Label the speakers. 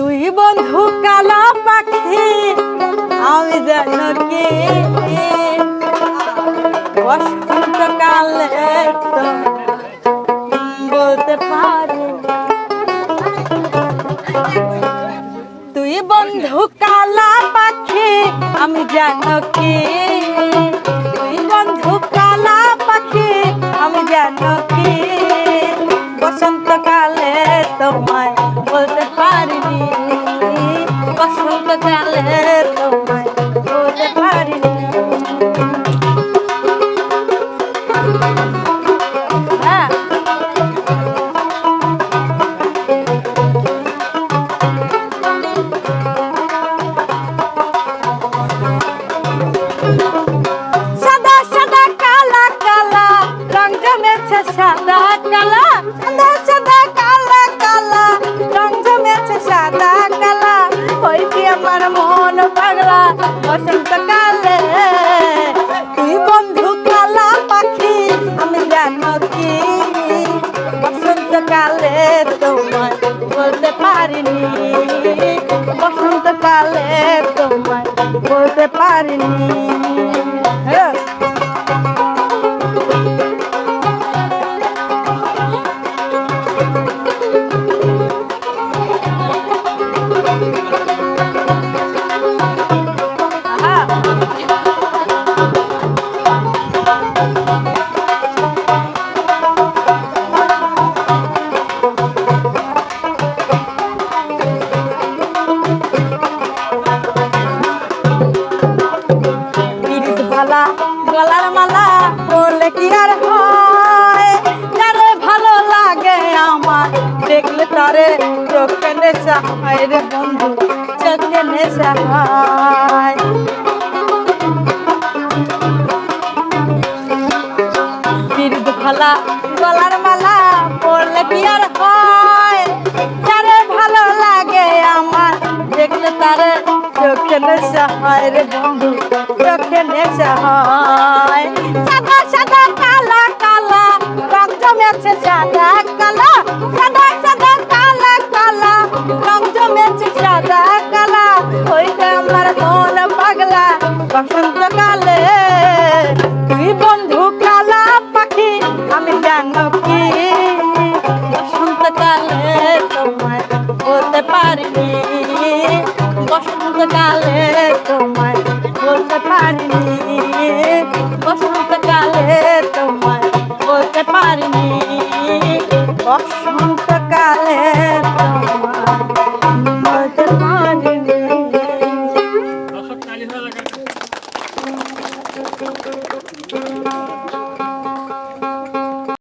Speaker 1: তুই বন্ধু কালা পাখি, আমি যেন কি বসন্তকালে বলতে পারি তুই বন্ধু কালা পাখি, আমি জানো কি পারিনি। বসন্তকালে তোমায় বলতে পারিনি। হ্যাঁ। সাদা কালা কালা রং জমেছে সাদা কালা। তারে চোখে নেশা হয় রে বন্ধু চোখে নেশা পিরিত গলার মালা আর হয়? যারে ভালো লাগে আমার, দেখলে তারে চোখে নেশা হয় রে বন্ধু, চোখে নেশা হয়। সাদা সাদা, কালা কালা, রং জমেছে সাদা, কালা। সাদা সাদা, কালা কালা, রং জমেছে সাদা, কালা। আমার মন পাগলা বসন্তকালে বসন্তকালে তোমায় বলতে পারিনি। বসন্তকালে তোমায় বলতে পারিনি। বসন্তকালে বলতে পারিনি
Speaker 2: হয়ে লাগাচ্ছে